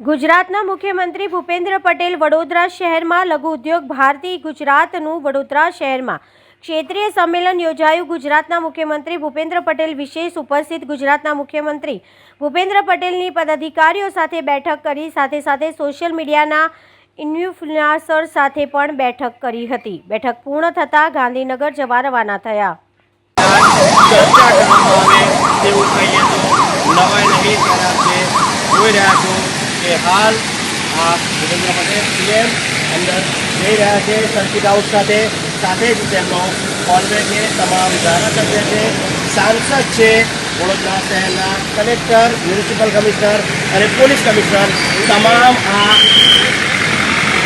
ગુજરાતના મુખ્યમંત્રી ભૂપેન્દ્ર પટેલ વડોદરા શહેરમાં લઘુ ઉદ્યોગ ભારતી ગુજરાતનું વડોદરા શહેરમાં ક્ષેત્રીય સંમેલન યોજાયું. ગુજરાતના મુખ્યમંત્રી ભૂપેન્દ્ર પટેલ વિશેષ ઉપસ્થિત ગુજરાતના મુખ્યમંત્રી ભૂપેન્દ્ર પટેલની પદાધિકારીઓ સાથે બેઠક કરી, સાથે સાથે સોશિયલ મીડિયાના ઇન્ફ્લુઆન્સર સાથે પણ બેઠક કરી હતી. બેઠક પૂર્ણ થતાં ગાંધીનગર જવા રવાના થયા. જોઈ રહ્યા છો હાલ આ ભૂપેન્દ્ર પટેલ સીએમ અંદર જઈ રહ્યા છે સર્કિટ હાઉસ સાથે સાથે જ તેમનો કોન્વે છે તમામ ધારાસભ્ય છે સાંસદ છે વડોદરા શહેરના કલેક્ટર મ્યુનિસિપલ કમિશનર અને પોલીસ કમિશનર તમામ આ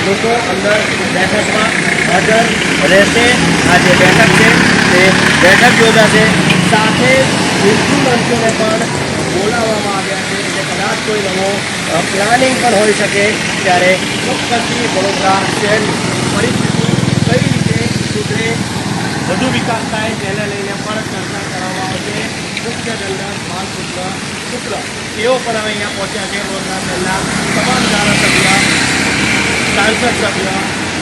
લોકો અંદર બેઠકમાં હાજર રહેશે આ જે બેઠક છે તે બેઠક યોજાશે સાથે ઇન્સ્ટ્રુમેન્ટ્સોને પણ બોલાવવામાં આવ્યા છે એટલે કદાચ કોઈ નવો પ્લાનિંગ પણ હોઈ શકે ત્યારે ચોક્કસથી વડોદરા શહેરની પરિસ્થિતિ કઈ રીતે સુધરે વધુ વિકાસ થાય તેને લઈને પણ ચર્ચા કરવામાં આવશે મુખ્ય દંડક બાલકૃષ્ણ શુક્લ તેઓ પણ હવે અહીંયા પહોંચ્યા છે વડોદરા શહેરના તમામ ધારાસભ્ય સાંસદ સભ્ય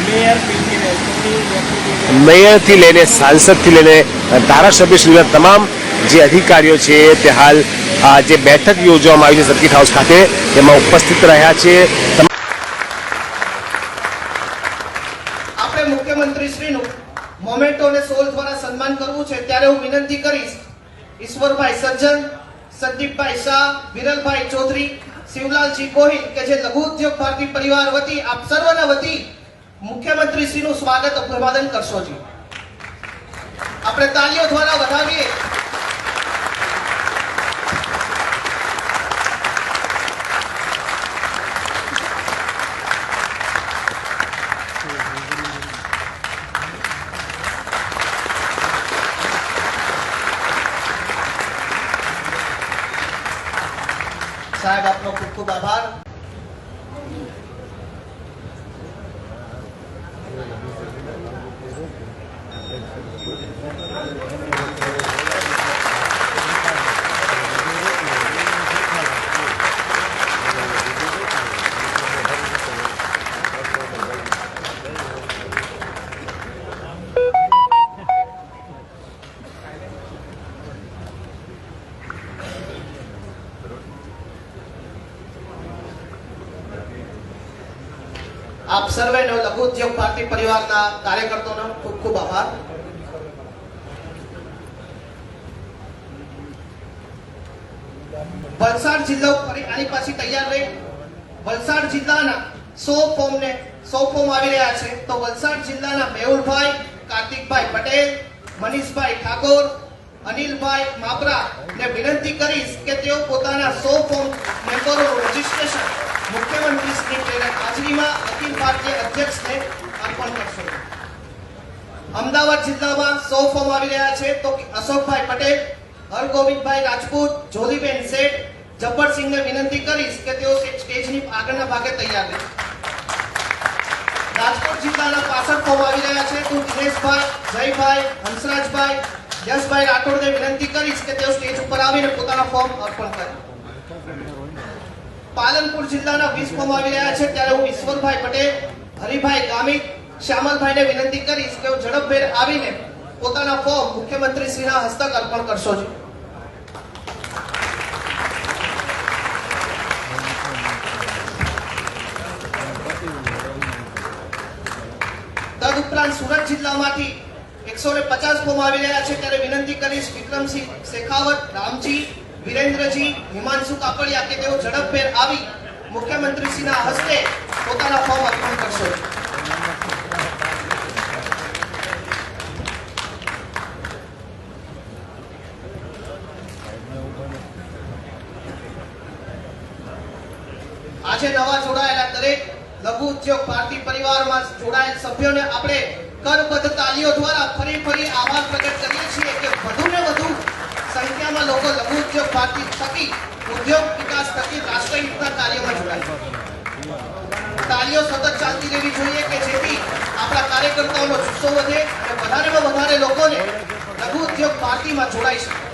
મેયર પીટીને સોની મેયરથી લઈને સાંસદથી લઈને ધારાસભ્ય સુધીના તમામ જે અધિકારીઓ છે તે હાલ જે બેઠક યોજવામાં આવી છે સર્કિટ હાઉસ ખાતે, તેમાં ઉપસ્થિત રહ્યા છે. સજ્જન, સંદીપભાઈ શાહ, વિરલભાઈ ચૌધરી, શિવલાલજી ગોહિલ, કે જે લઘુ ઉદ્યોગ ભારતી પરિવાર વતી, આપ સર્વના વતી મુખ્યમંત્રીશ્રીનું સ્વાગત અભિવાદન કરશો આપણે તાલીઓ દ્વારા વધાવીએ. સાહેબ આપનો ખૂબ ખૂબ આભાર. આપ સર્વેનો લઘુ ઉદ્યોગ ભારતી પરિવારના કાર્યકર્તાઓનો ખૂબ ખૂબ આભાર. વલસાડ જિલ્લો આની પાછી તૈયાર રહી. વલસાડ જિલ્લાના સો ફોર્મ ને સો ફોર્મ આવી રહ્યા છે. તો વલસાડ જિલ્લાના મેહુલભાઈ, કાર્તિકભાઈ પટેલ, મનીષભાઈ ઠાકોર, અનિલભાઈ માપરા ને વિનંતી કરીશ કે તેઓ પોતાના સો ફોર્મ મેમ્બરોનું રજીસ્ટ્રેશન મુખ્યમંત્રી શ્રી હાજરીમાં અખિલ ભારતીય અધ્યક્ષને અર્પણ કરશો. અમદાવાદ જિલ્લામાં સો ફોર્મ આવી રહ્યા છે તો અશોકભાઈ પટેલ, હરગોવિંદભાઈ રાજપૂત જોધીબેન શેઠ, જબ્બરસિંહને વિનંતી કરીશ કે તેઓ સ્ટેજની આગળના ભાગે તૈયાર રહે. રાજકોટ જિલ્લાના પાસઠ ફોર્મ આવી રહ્યા છે તો દિનેશભાઈ, જયભાઈ, હંસરાજભાઈ, યશભાઈ રાઠોડને વિનંતી કરીશ કે તેઓ સ્ટેજ ઉપર આવીને પોતાના ફોર્મ અર્પણ કરે. પાલનપુર જિલ્લાના વીસ આવી રહ્યા છે. ત્યારે હું ઈશ્વરભાઈ પટેલ, હરિભાઈ ગામિત, શ્યામલભાઈને વિનંતી કરીશ કે ઝડપભેર આવીને પોતાના ફોર્મ મુખ્યમંત્રી શ્રીના હસ્તક અર્પણ કરશો છો તદુપરાંત સુરત જિલ્લામાંથી એકસો ને પચાસ ફોર્મ આવી રહ્યા છે. ત્યારે વિનંતી કરીશ વિક્રમસિંહ શેખાવત, રામજી વિરેન્દ્રજી, હિમાંશુ કાપડિયા કે તેઓ ઝડપભેર આવી મુખ્યમંત્રીશ્રીના હસ્તે પોતાના ફોર્મ અર્પણ કરશો. આજે નવા જોડાયેલા દરેક લઘુ ઉદ્યોગ ભારતી પરિવારમાં જોડાયેલ સભ્યોને આપણે કરબદ્ધ તાલીઓ દ્વારા ફરી ફરી આભાર પ્રગટ કરીએ છીએ કે વધુ ને વધુ સંખ્યામાં લોકો લઘુ ઉદ્યોગ ભારતી થકી ઉદ્યોગ વિકાસ થકી રાષ્ટ્રહિતના કાર્યમાં જોડાય તાલીઓ સતત ચાલતી રહેવી જોઈએ કે જેથી આપણા કાર્યકર્તાઓનો જુસ્સો વધે અને વધારેમાં વધારે લોકોને લઘુ ઉદ્યોગ પાર્ટીમાં જોડાઈ શકે.